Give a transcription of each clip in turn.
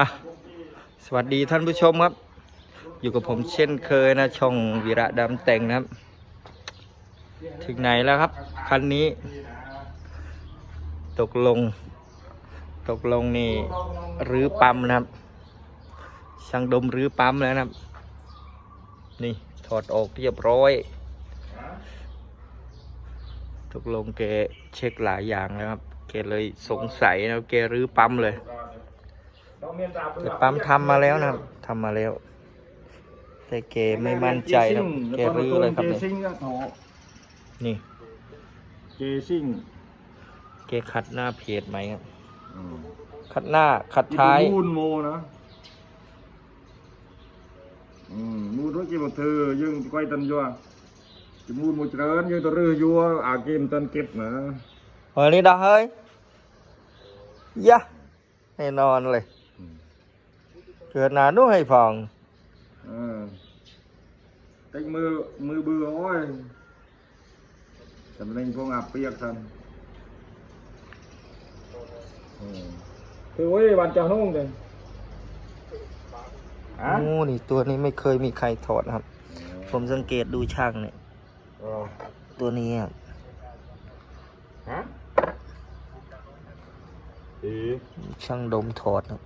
อะสวัสดีท่านผู้ชมครับ อยู่กับผมเช่นเคยนะ ช่องวีระดำแต่งนะครับ ถึงไหนแล้วครับ คันนี้ ตกลง ตกลงนี่รื้อปั๊มนะครับช่างดมรื้อปั๊มแล้วนะครับ นี่ถอดออกเรียบร้อย ตกลงแกเช็คหลายอย่างแล้วครับแกเลยสงสัยนะแกรื้อปั๊มเลย แต่ปั๊มทำมาแล้วนะครับทำมาแล้ว แต่แกไม่มั่นใจนะแกรื้อเลยครับเจนี่ซิงก็โถนี่เจซิงแกขัดหน้าเพจไหมครับขัดหน้าขัดท้ายมูนโมนะอืมมูนรู้กี่บ่เธอยังก้อยตันยัวจะมูนโมเจริญยังตัวเรือยัวอาเกมตันเก็บนะเฮ้ยนี่ดาเฮ้ยยะให้นอนเลย เกิดหนานุ่ให้ฟองอ่าติ๊กมือมือเบื่อโอ้ยแต่มันเองพวกอาเปียกสันอืมคือโอ้ยวันจะนุ่งเลยอะโอ้นี่ตัวนี้ไม่เคยมีใครถอดนะครับ ผมสังเกตดูช่างเนี่ยอ๋อตัวนี้ครับฮะอีช่างดมถอดครับ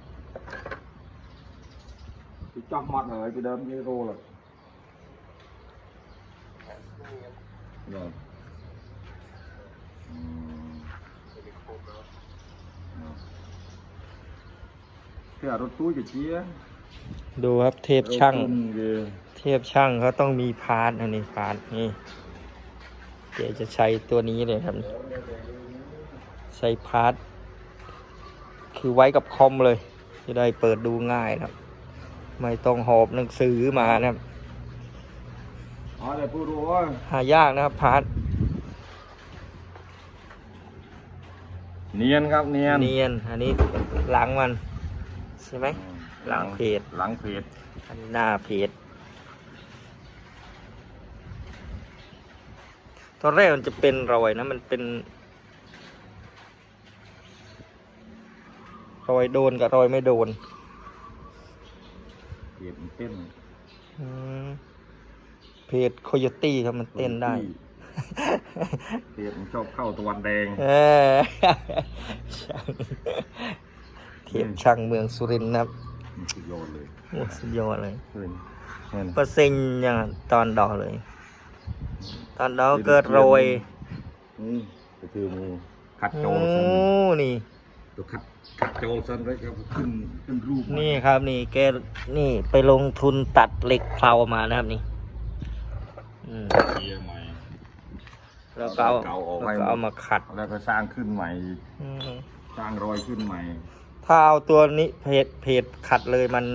cái chọc mặt ở cái đâm cái rô là rồi cái ở rốt túi cái chia ดูครับเทปช่าง kìa เทปช่างเขาต้องมีพาร์ทอันนี้พาร์ทนี่เดี๋ยวจะใช้ตัวนี้เลยครับ ใช้พาร์ทคือไว้กับคอมเลย จะได้เปิดดูง่ายนะครับ ไม่ต้องหอบหนังสือมานะครับ đó để phụ rồi หายากนะครับพาร์ท niên ครับเนียนเนียน อันนี้หลังมัน ใช่ไหมหลังเพจหลังเพจอันนี้หน้าเพจตอนแรกมันจะเป็นรอยนะ มันเป็น รอยโดนกับรอยไม่โดน เพจมันเต้นอืมเพจโคโยตี้ครับมันเต้นได้ เพจมันชอบเข้าตะวันแดงเออช่างเทียบช่างเมืองสุรินทร์นะครับสุดยอดเลยโอ้สุดยอดเลย เฮ้ยเห็นเปอร์เซ็นต์อย่างตอนดอกเลย ตอนดอกเกิดโรยนี่ก็คือมีขัดโจโอ้ลสันนี่ ตัวขัดขัด โจลสันแล้วก็ขึ้นขึ้นรูปมานี่ครับนี่แกนี่ไปลงทุนตัดเหล็กเพลามานะครับนี่อืมเชียร์ใหม่แล้วก็เอาเก่าออกแล้วไว้ก็เอามาขัดแล้วก็สร้างขึ้นใหม่อืมสร้างรอยขึ้นใหม่ถ้าเอาตัวนี้เพจเพจขัดเลยมัน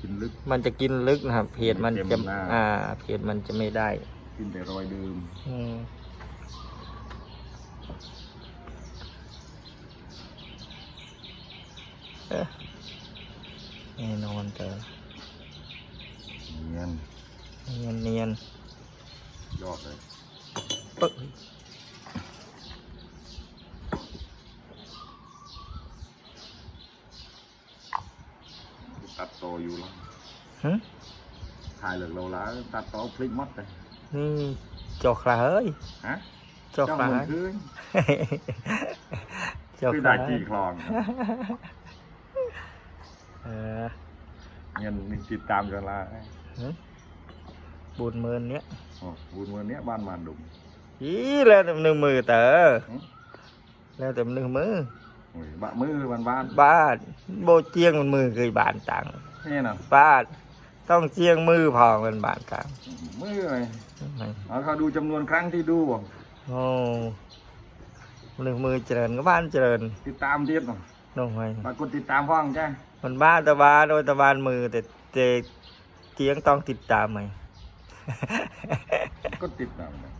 ขึ้นลึก มันจะกินลึกนะครับ เพจมันเต็จะมหน้า อ่า เพจมันจะไม่ได้ ขึ้นแต่รอยเดิม อืมเอ๊ะ แน่นอนแต่เนียนเนียนเนียนยอดเลยๆปึ๊บตัดต่ออยู่แล้วหึถ่ายเหลือเราแล้วตัดต่อพลิกมัดเลยนี่จอกขาเฮ้ยฮะจอกเจ้าขามันคือจอกคือขาได้กี่คลองเออเงินมีติดตามกันละ หึบุญเมินเนี้ย โอ้บุญวันเนี้ยบ้านมานดุม อีแล้วแต่หนึ่งมือเต๋อ หึ แล้วแต่หนึ่งมือ โอ้ยบะมือบ้านบ้าน บ้านโบเจียงมันมือเคยบานตัง นี่นะ บ้านต้องเจียงมือพอมันบานตัง มือเลยเอาเขาดูจำนวนครั้งที่ดูบ่ โอ้หนึ่งมือเจริญก็บ้านเจริญ ติดตามเทียบหน่อย น้องไงปรากฏติดตามฟังใช่มันบ้านตะบานโดยตะบานมือแต่แต่เจียงต้องติดตามไหมก็ติดตามเลย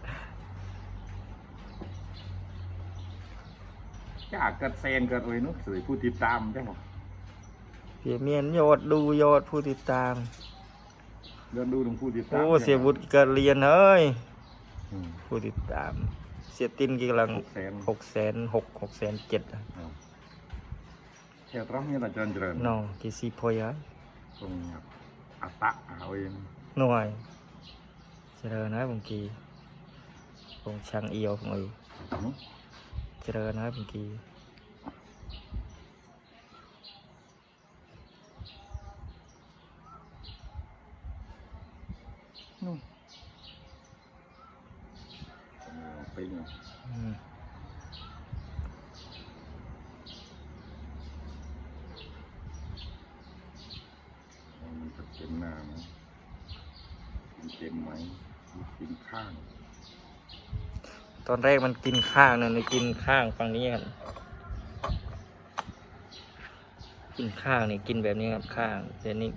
จ้าเกิดเซนเกิดอะไรนู้นสวยผู้ติดตามใช่ไหมเพียเมียนโยอดดูโยอดผู้ติดตามเดินดูถึงผู้ติดตามโอ้เสียบุตรเกิดเรียนเอ้ยอืมผู้ติดตาม เสียตินกี่กำลังหกแสนหกแสนหกหกแสนเจ็ด ครับ ខេត្តរស់មានតែច្រើនច្រើនណូគេស៊ីភុយហើយខ្ញុំអតៈហើយនោះហើយច្រើនហើយបងគីបងឆាំងអ៊ីយោបងអ៊ីច្រើនហើយបងគីនោះពេញហ្នឹង เต็มไหมกินข้าง ตอนแรกมันกินข้างนั่นเลยกินข้างฝั่งนี้ครับกินข้างนี่กินแบบนี้ครับข้างเดี๋ยวนี้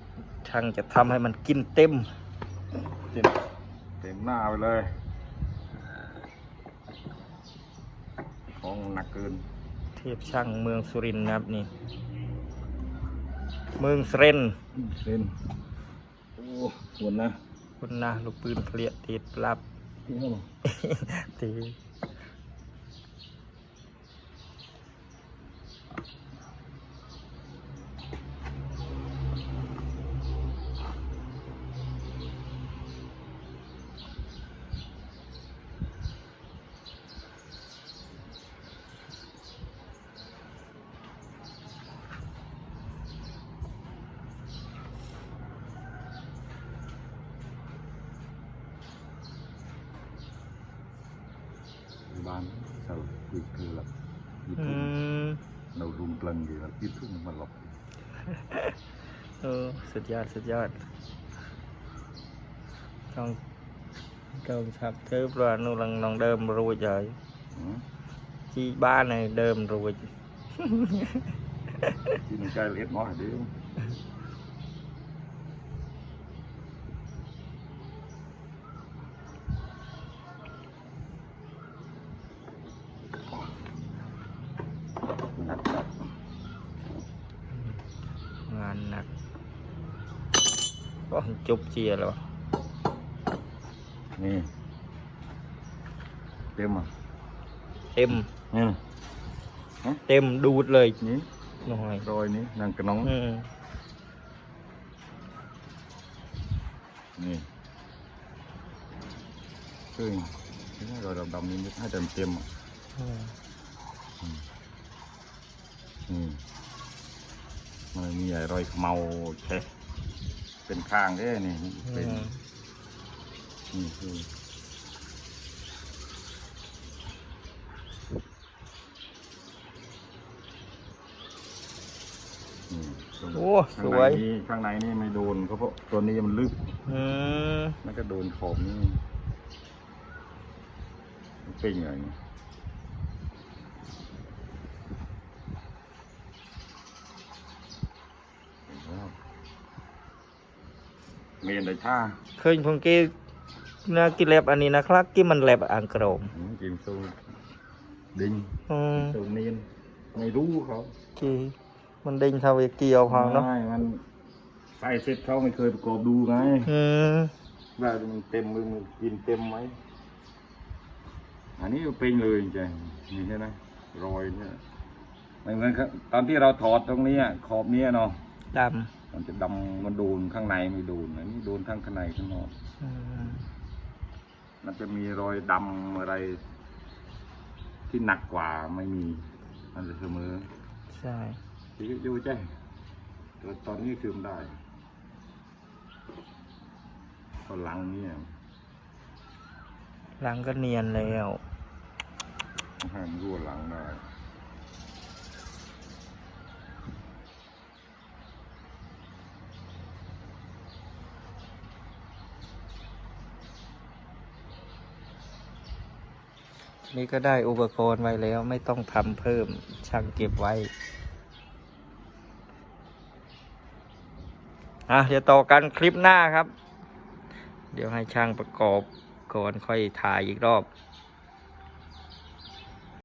ช่างจะทำให้มันกินเต็มเต็มเต็มหน้าไปเลยของหนักเกิน เทียบช่างเมืองสุรินทร์นะครับนี่ เมืองสเรนเล่นโอ้หวนนะ ណាស់លោកពឿនភ្លាកទៀតប្រាប់ទេ ารุมเปลังอยู่แล้วยูทูบมันหลบ เออสุดยอดสุดยอดต้องต้องทับเธอปลานูลังลองเดิมรูดเลย หือ ที่บ้านในเดิ หนักก็จุบเจียแล้วนี่เต็มอะเต็มนี่เต็มดูดเลยนี่หน่อยรอยนี้นางกระน้องอืมนี่ซึ่งรอยดำๆนี้ให้เต็มเต็มๆอะอื มอืมมันมีไอ้รอยเมาเช็เป็นข้างเด้นี่เป็นอืมนี่คืออืมตรงโอ้สข้างวในยนี่ข้างในนี่ไม่โดนเพราะเพราะตัวนี้มันลึกอืมมันก็โดนขอบนี่มันเป็นอย่างนี้เห็นแล้ว เมียนได้ท่าเคยผมกี้น่ากินแลบอันนี้นะครับกินมันแลบอังกรมอืมกินสูดิงอืมสูเนียนไม่รู้เขากีมันดิ่งเท่าไอ้เกี่ยวพองเนาะไม่มันใส่เสร็จเขาไม่เคยประกอบดูไงอืมว่ามันเต็มมือมันกินเต็มไหมอันนี้เป็นเลยจริงๆนี่ใช่ไหมรอยเนี่ยไม่เหมือนครับตอนที่เราถอดตรงเนี้ยขอบเนี้ยเนาะด มันจะดำมันโดนข้างในไม่โดนอันนี้โดนทั้งข้างในข้างนอกำอืมมันจะมีรอยดำอะไร ที่หนักกว่าไม่มี มันจะเสมอ ใช่ที่อยู่ใจแต่ตอนนี้คือมันได้ตอนหลังเนี่ยหลังก็เนียนแล้วให้มันรั่วหลังได้ นี่ก็ได้อุปกรณ์ไว้แล้วไม่ต้องทำเพิ่มช่างเก็บไว้อะเดี๋ยวต่อกันคลิปหน้าครับ เดี๋ยวให้ช่างประกอบก่อนค่อยถ่ายอีกรอบ